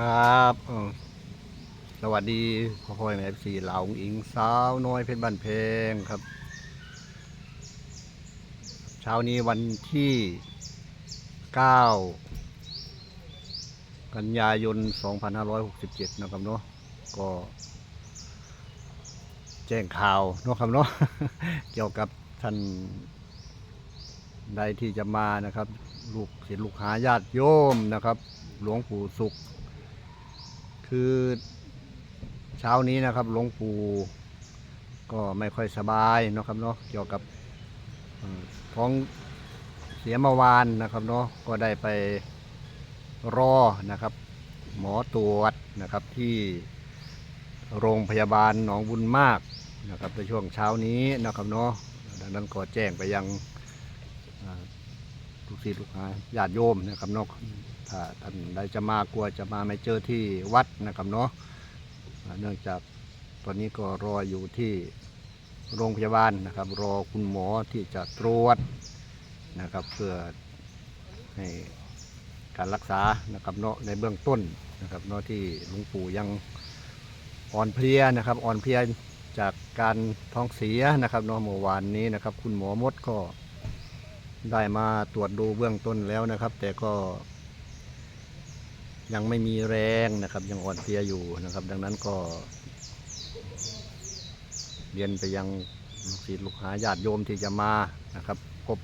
ครับสวัสดีพ่อพ่อในเอฟซีเหลาอิงสาวน้อยเพชรบ้านเพงครับ เช้านี้วันที่ 9 กันยายน 2567 นะครับเนาะก็แจ้งข่าวเนาะครับเนาะเกี่ยวกับท่านใดที่จะมานะครับ ลูกศิษย์ลูกหาญาติโยมนะครับ หลวงปู่สุข คือเช้านี้นะครับหลวงปู่ก็ไม่ค่อยสบายนะครับเนาะเกี่ยวกับท้องเสียเมื่อวานนะครับเนาะก็ได้ไปรอนะครับ หมอตรวจนะครับที่โรงพยาบาลหนองบุญมากนะครับในช่วงเช้านี้นะครับเนาะดังนั้นก็แจ้งไปยัง ลูกศิษย์ลูกหาญาติโยมนะครับเนาะถ้าท่านใดจะมากลัวจะมาไม่เจอที่วัดนะครับเนาะเนื่องจากตอนนี้ก็รออยู่ที่โรงพยาบาลนะครับ รอคุณหมอที่จะตรวจนะครับเพื่อให้การรักษานะครับเนาะในเบื้องต้นนะครับเนาะที่หลวงปู่ยังอ่อนเพลียนะครับอ่อนเพลียจากการท้องเสียนะครับเนาะเมื่อวานนี้นะครับ คุณหมอมดก็ ได้มาตรวจดูเบื้องต้นแล้วนะครับ แต่ก็ ยังไม่มีแรงนะครับ ยังอ่อนเพลียอยู่นะครับ ดังนั้นก็ เรียนไปยังลูกศิษย์ลูกหาญาติโยมที่จะมานะครับพบ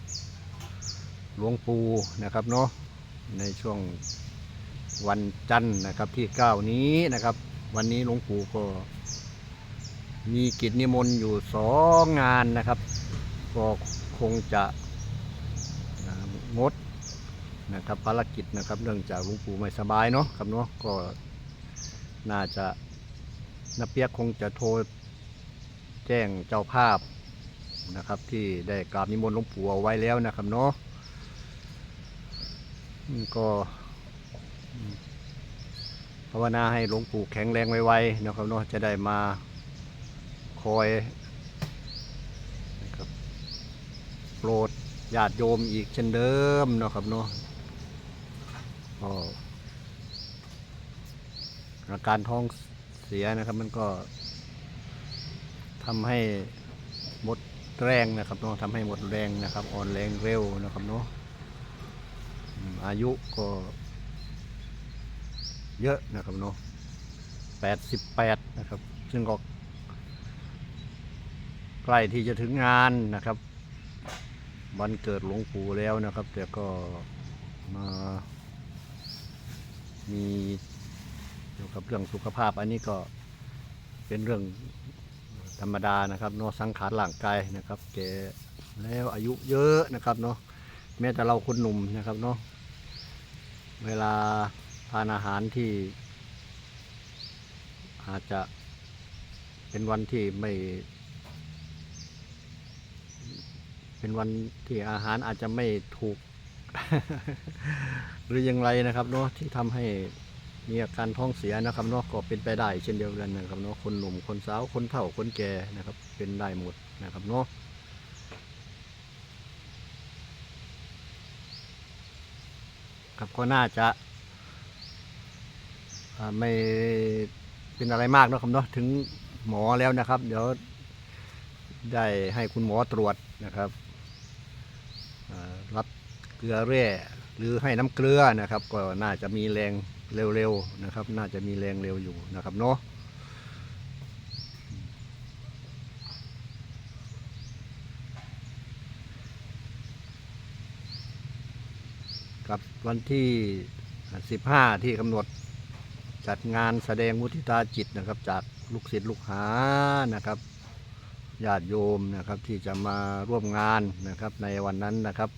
หลวงปู่นะครับเนาะในช่วงวันจันทร์นะครับที่เก้านี้นะครับ วันนี้หลวงปู่ก็ มีกิจนิมนต์อยู่สองงานนะครับ ก็คงจะ งดนะครับภารกิจนะครับเนื่องจากหลวงปู่ไม่สบายเนาะครับเนาะก็น่าจะนาเปียกคงจะโทรแจ้งเจ้าภาพนะครับ ที่ได้กราบนิมนต์หลวงปู่เอาไว้แล้วนะครับเนาะก็ภาวนาให้หลวงปู่แข็งแรงไวๆนะครับเนาะจะได้มาคอยนะครับโปรด ญาติโยมอีกเช่นเดิมเนาะครับเนาะก็อาการท้องเสียนะครับ มันก็ทำให้หมดแรงนะครับเนาะทำให้หมดแรงนะครับ อ่อนแรงเร็วนะครับเนาะอืมอายุก็เยอะนะครับเนาะแปดสิบแปดนะครับ ซึ่งก็ใกล้ที่จะถึงงานนะครับ วันเกิดหลวงปู่แล้วนะครับ แต่ก็มามีเกี่ยวกับเรื่องสุขภาพ อันนี้ก็เป็นเรื่องธรรมดานะครับเนาะสังขารร่างกายนะครับแกแล้วอายุเยอะนะครับเนาะแม้แต่เราคนหนุ่มนะครับเนาะเวลาทานอาหารที่ อาจจะเป็นวันที่ไม่ เป็นวันที่อาหารอาจจะไม่ถูก หรือยังไรนะครับเนาะที่ทำให้มีอาการท้องเสียนะครับเนาะก็เป็นไปได้เช่นเดียวกันนะครับเนาะคนหนุ่มคนสาวคนเฒ่าคนแก่นะครับ เป็นได้หมดนะครับเนาะครับก็น่าจะาไม่เป็นอะไรมากนะครับเนาะถึงหมอแล้วนะครับ เดี๋ยวได้ให้คุณหมอตรวจนะครับ รับเกลือแร่หรือให้น้ำเกลือนะครับ ก็น่าจะมีแรงเร็วๆนะครับ น่าจะมีแรงเร็วอยู่นะครับเนาะกับวันที่ 15 ที่กำหนดจัดงานแสดงมุทิตาจิตนะครับ จากลูกศิษย์ลูกหานะครับ ญาติโยมนะครับที่จะมาร่วมงานนะครับในวันนั้นนะครับ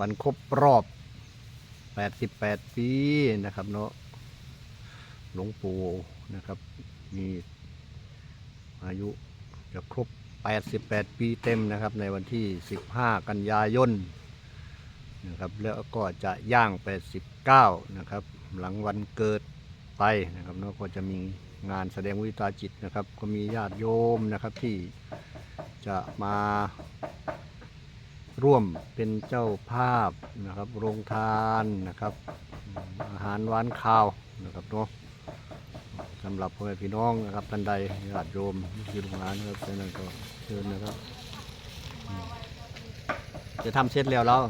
วันครบรอบ 88 ปีนะครับเนาะหลวงปู่นะครับมีอายุจะครบ 88 ปีเต็มนะครับในวันที่ 15 กันยายนนะครับแล้วก็จะย่าง 89 นะครับ หลังวันเกิดไปนะครับเนาะก็จะมี งานแสดงวิตาจิตนะครับ ก็มีญาติโยมนะครับที่จะมาร่วมเป็นเจ้าภาพนะครับโรงทานนะครับ อาหารหวานข้าวนะครับเนาะสำหรับพ่อแม่พี่น้องนะครับท่านใดญาติโยมที่ลูกหลานนะครับฉะนั้นก็เชิญนะครับ จะทำเสร็จแล้วแล้ว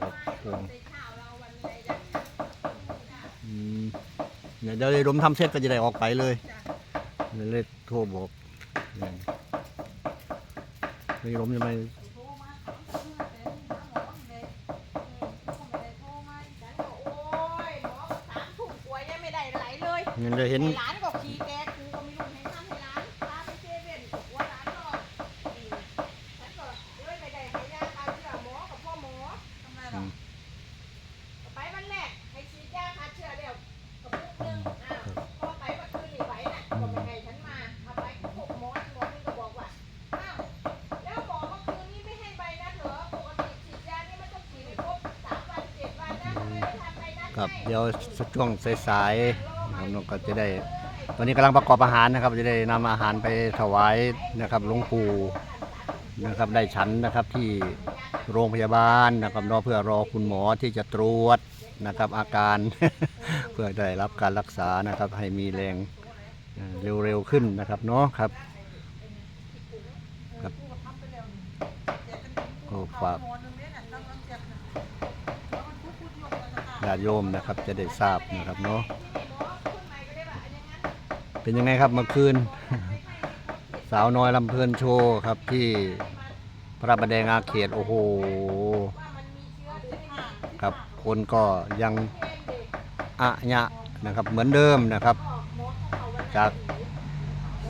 ครับผมอืม เดี๋ยวเดี๋ยวรมทำเสร็จก็จะได้ออกไปเลยเดี๋ยวเลยโทรบอกเลยไม่รมจะไม่โทรมาเขาเห็น ครับเดี๋ยวช่วงสายๆนะครับน้องก็จะได้ตอนนี้กำลังประกอบอาหารนะครับ จะได้นำอาหารไปถวายนะครับหลวงปู่นะครับได้ฉันนะครับที่โรงพยาบาลนะครับเนาะเพื่อรอคุณหมอที่จะตรวจนะครับอาการเพื่อได้รับการรักษานะครับให้มีแรงเอ่อเร็วๆขึ้นนะครับเนาะครับครับก็ฝาก ญาติโยมนะครับจะได้ทราบนะครับเนาะเป็นยังไงครับเมื่อคืน สาวน้อยลำเพลินโชว์ครับที่พระประแดงอาเขตโอ้โหครับคนก็ยังอะยะนะครับเหมือนเดิมนะครับ จาก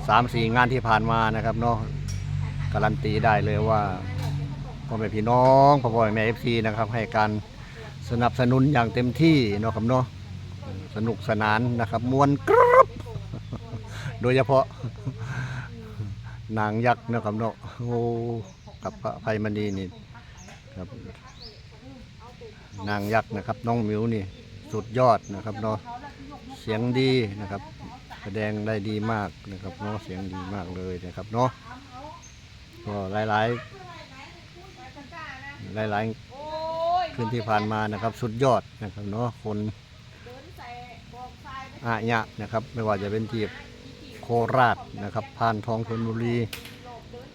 สามสี่งานที่ผ่านมานะครับเนาะการันตีได้เลยว่าพ่อแม่พี่น้องพ่อพ่อแม่เอฟซีนะครับให้การ สนับสนุนอย่างเต็มที่เนาะครับเนาะสนุกสนานนะครับมวนกรึบโดยเฉพาะนางยักษ์นะครับเนาะโอ้กับพระไพมณีนี่ครับ นางยักษ์นะครับ น้องมิวนี่สุดยอดนะครับเนาะเสียงดีนะครับ แสดงได้ดีมากนะครับเนาะเสียงดีมากเลยนะครับเนาะก็หลายหลายหลายหลายๆ คืนที่ผ่านมานะครับ สุดยอดนะครับเนาะคนอาญะนะครับ ไม่ว่าจะเป็นที่โคราชนะครับพานทองชนบุรี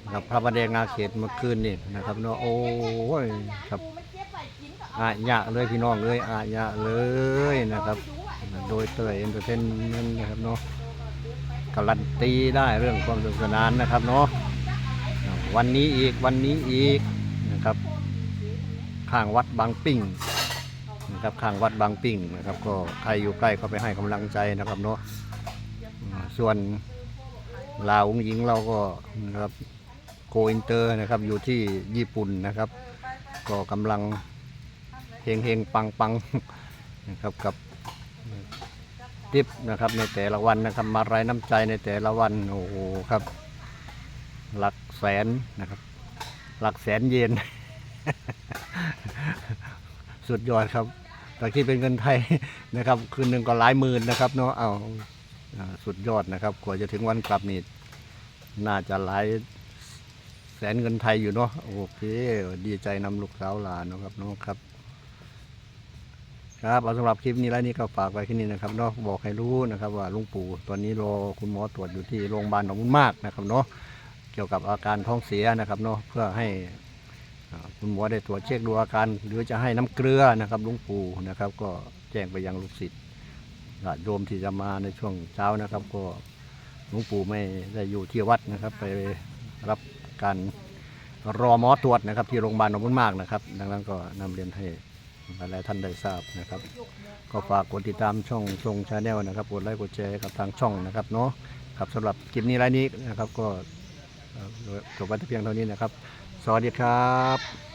นะครับพระประแดงอาเขตเมื่อคืนนี่นะครับเนาะโอ้ยครับอาญะเลยพี่น้องเลยอาญะเลยนะครับ โดยเตยเอ็นเตอร์เทนเมนต์นะครับเนาะการันตีได้เรื่องความสนุกสนานนะครับเนาะวันนี้อีกวันนี้อีกนะครับ ข้างวัดบางปิ้งนะครับข้างวัดบางปิ้งนะครับ ก็ใครอยู่ใกล้ก็ไปให้กำลังใจนะครับเนาะส่วนลาวงหญิงเราก็นะครับโกอินเตอร์นะครับอยู่ที่ญี่ปุ่นนะครับ ก็กำลังเฮงเฮงปังปังนะครับกับทิปนะครับในแต่ละวันนะครับมาไร้น้ำใจในแต่ละวันโอ้โหครับ หลักแสนนะครับ หลักแสนเยน สุดยอดครับแต่ที่เป็นเงินไทยนะครับ คืนหนึ่งก็หลายหมื่นนะครับเนาะเอาสุดยอดนะครับ กว่าจะถึงวันกลับนี่น่าจะหลายแสนเงินไทยอยู่เนาะโอเค ดีใจนำลูกสาวหลานเนาะครับเนาะครับ ครับเอาสำหรับคลิปนี้แล้วนี่ก็ฝากไว้แค่นี้นะครับเนาะบอกให้รู้นะครับว่าลุงปู่ตอนนี้รอคุณหมอตรวจอยู่ที่โรงพยาบาลหนองบุญมากนะครับเนาะเกี่ยวกับอาการท้องเสียนะครับเนาะเพื่อให้ คุณหมอได้ตรวจเช็คดูอาการ หรือจะให้น้ำเกลือนะครับหลุงปู่นะครับ ก็แจ้งไปยังลูกศิษย์ญาติโยมที่จะมาในช่วงเช้านะครับ ก็หลวงปู่ไม่ได้อยู่ที่วัดนะครับ ไปรับการรอหมอตรวจนะครับ ที่โรงพยาบาลนองบุญมากนะครับ ดังนั้นก็นำเรียนให้หลายท่านได้ทราบนะครับ ก็ฝากกดติดตามช่องทรงชาแนลนะครับกดไลค์กดแชร์กับทางช่องนะครับเนาะครับสำหรับคลิปนี้รายนี้นะครับ ก็เอ่อจบไว้เพียงเท่านี้นะครับ สวัสดีครับ